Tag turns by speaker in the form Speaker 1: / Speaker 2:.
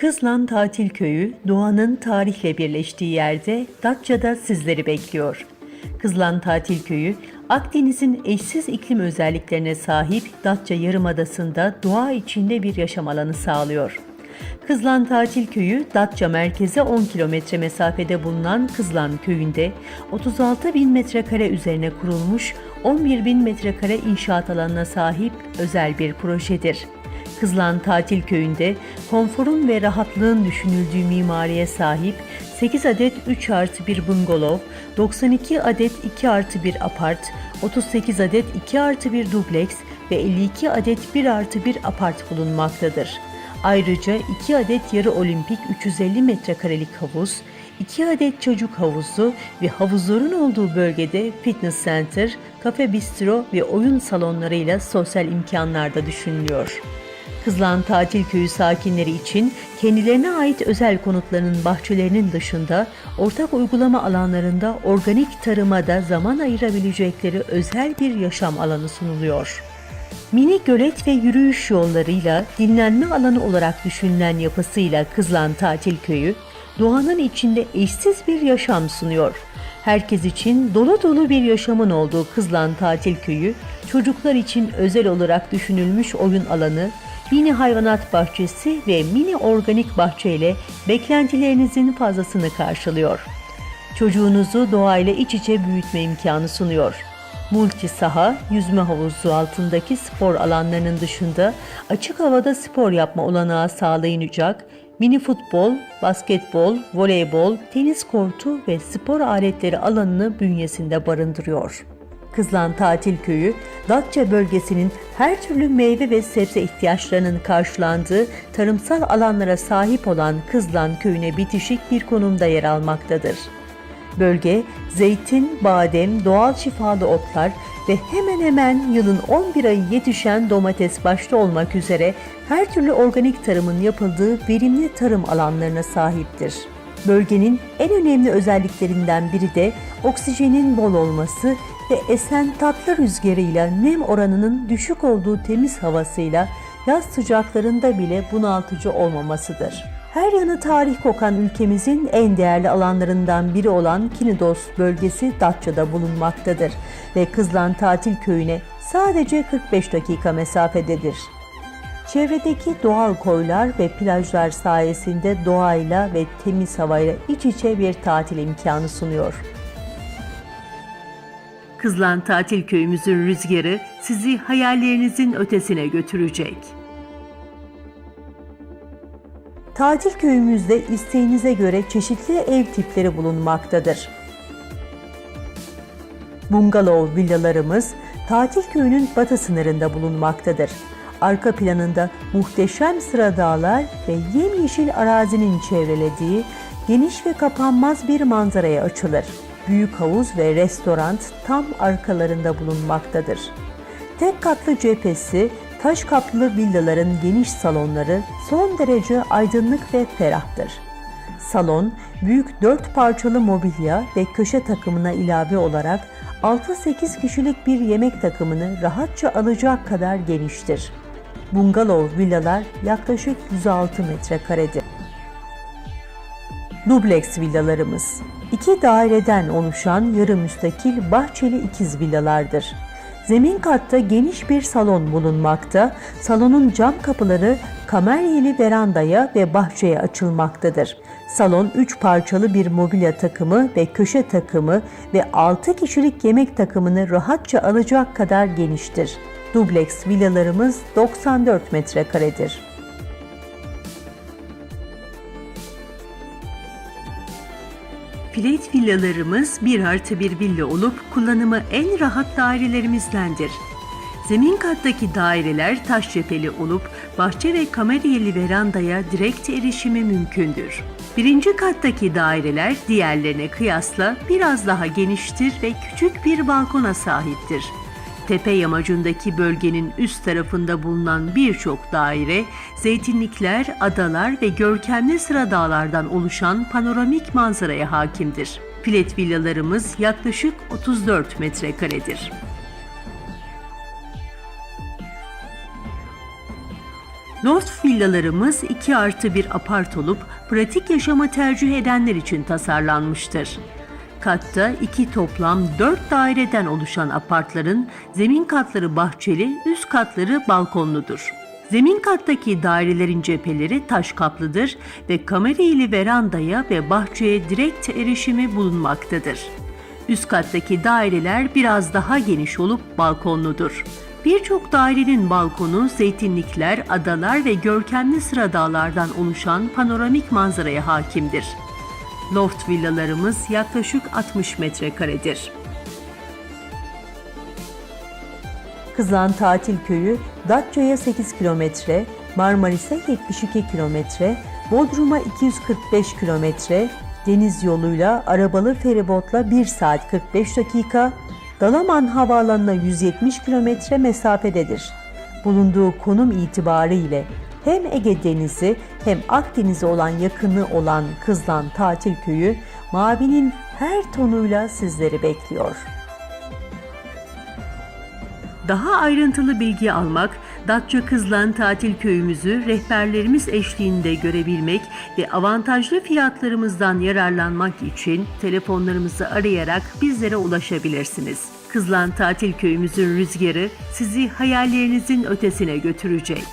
Speaker 1: Kızlan Tatil Köyü, doğanın tarihle birleştiği yerde Datça'da sizleri bekliyor. Kızlan Tatil Köyü, Akdeniz'in eşsiz iklim özelliklerine sahip Datça Yarımadası'nda doğa içinde bir yaşam alanı sağlıyor. Kızlan Tatil Köyü, Datça merkeze 10 kilometre mesafede bulunan Kızlan Köyü'nde 36 bin metrekare üzerine kurulmuş 11 bin metrekare inşaat alanına sahip özel bir projedir. Kızlan Tatil Köyü'nde konforun ve rahatlığın düşünüldüğü mimariye sahip 8 adet 3 artı 1 bungalov, 92 adet 2 artı 1 apart, 38 adet 2 artı 1 dubleks ve 52 adet 1 artı 1 apart bulunmaktadır. Ayrıca 2 adet yarı olimpik 350 metrekarelik havuz, 2 adet çocuk havuzu ve havuzların olduğu bölgede fitness center, kafe bistro ve oyun salonlarıyla sosyal imkanlar da düşünülüyor. Kızılan Tatil Köyü sakinleri için kendilerine ait özel konutlarının bahçelerinin dışında ortak uygulama alanlarında organik tarıma da zaman ayırabilecekleri özel bir yaşam alanı sunuluyor. Mini gölet ve yürüyüş yollarıyla dinlenme alanı olarak düşünülen yapısıyla Kızılan Tatil Köyü, doğanın içinde eşsiz bir yaşam sunuyor. Herkes için dolu dolu bir yaşamın olduğu Kızılan Tatil Köyü, çocuklar için özel olarak düşünülmüş oyun alanı, mini hayvanat bahçesi ve mini organik bahçe ile beklentilerinizin fazlasını karşılıyor. Çocuğunuzu doğayla iç içe büyütme imkanı sunuyor. Multi saha, yüzme havuzu altındaki spor alanlarının dışında açık havada spor yapma olanağı sağlayacak mini futbol, basketbol, voleybol, tenis kortu ve spor aletleri alanını bünyesinde barındırıyor. Kızlan Tatil Köyü, Datça bölgesinin her türlü meyve ve sebze ihtiyaçlarının karşılandığı tarımsal alanlara sahip olan Kızlan Köyü'ne bitişik bir konumda yer almaktadır. Bölge, zeytin, badem, doğal şifalı otlar ve hemen hemen yılın 11 ayı yetişen domates başta olmak üzere her türlü organik tarımın yapıldığı verimli tarım alanlarına sahiptir. Bölgenin en önemli özelliklerinden biri de oksijenin bol olması ve esen tatlı rüzgarıyla nem oranının düşük olduğu temiz havasıyla yaz sıcaklarında bile bunaltıcı olmamasıdır. Her yanı tarih kokan ülkemizin en değerli alanlarından biri olan Kinidos bölgesi Datça'da bulunmaktadır ve Kızlan Tatil Köyü'ne sadece 45 dakika mesafededir. Çevredeki doğal koylar ve plajlar sayesinde doğayla ve temiz havayla iç içe bir tatil imkanı sunuyor. Kızlan Tatil Köyümüzün rüzgarı sizi hayallerinizin ötesine götürecek. Tatil köyümüzde isteğinize göre çeşitli ev tipleri bulunmaktadır. Bungalov villalarımız tatil köyünün batı sınırında bulunmaktadır. Arka planında muhteşem sıra dağlar ve yemyeşil arazinin çevrelediği geniş ve kapanmaz bir manzaraya açılır. Büyük havuz ve restoran tam arkalarında bulunmaktadır. Tek katlı cephesi, taş kaplı villaların geniş salonları son derece aydınlık ve ferahtır. Salon, büyük dört parçalı mobilya ve köşe takımına ilave olarak 6-8 kişilik bir yemek takımını rahatça alacak kadar geniştir. Bungalov villalar yaklaşık 106 metrekaredir. Dubleks villalarımız iki daireden oluşan yarı müstakil bahçeli ikiz villalardır. Zemin katta geniş bir salon bulunmakta, salonun cam kapıları kameryeli verandaya ve bahçeye açılmaktadır. Salon 3 parçalı bir mobilya takımı ve köşe takımı ve 6 kişilik yemek takımını rahatça alacak kadar geniştir. Dubleks villalarımız 94 metrekaredir. Flat villalarımız 1 artı 1 villa olup kullanımı en rahat dairelerimizdendir. Zemin kattaki daireler taş cepheli olup bahçe ve kameriyeli verandaya direkt erişimi mümkündür. Birinci kattaki daireler diğerlerine kıyasla biraz daha geniştir ve küçük bir balkona sahiptir. Tepe yamacındaki bölgenin üst tarafında bulunan birçok daire, zeytinlikler, adalar ve görkemli sıra dağlardan oluşan panoramik manzaraya hakimdir. Filet villalarımız yaklaşık 34 metrekaredir. Loft villalarımız 2 artı 1 apart olup pratik yaşamı tercih edenler için tasarlanmıştır. Katta iki toplam 4 daireden oluşan apartların zemin katları bahçeli, üst katları balkonludur. Zemin kattaki dairelerin cepheleri taş kaplıdır ve kamerayla verandaya ve bahçeye direkt erişimi bulunmaktadır. Üst kattaki daireler biraz daha geniş olup balkonludur. Birçok dairenin balkonu zeytinlikler, adalar ve görkemli sıra dağlardan oluşan panoramik manzaraya hakimdir. Loft villalarımız yaklaşık 60 metrekaredir. Kızılan Tatil Köyü, Datça'ya 8 kilometre, Marmaris'e 72 kilometre, Bodrum'a 245 kilometre, deniz yoluyla arabalı feribotla 1 saat 45 dakika, Dalaman Havaalanı'na 170 kilometre mesafededir. Bulunduğu konum itibariyle hem Ege Denizi hem Akdeniz'e olan yakını olan Kızlan Tatil Köyü, mavinin her tonuyla sizleri bekliyor. Daha ayrıntılı bilgi almak, Datça Kızlan Tatil Köyümüzü rehberlerimiz eşliğinde görebilmek ve avantajlı fiyatlarımızdan yararlanmak için telefonlarımızı arayarak bizlere ulaşabilirsiniz. Kızlan Tatil Köyümüzün rüzgarı sizi hayallerinizin ötesine götürecek.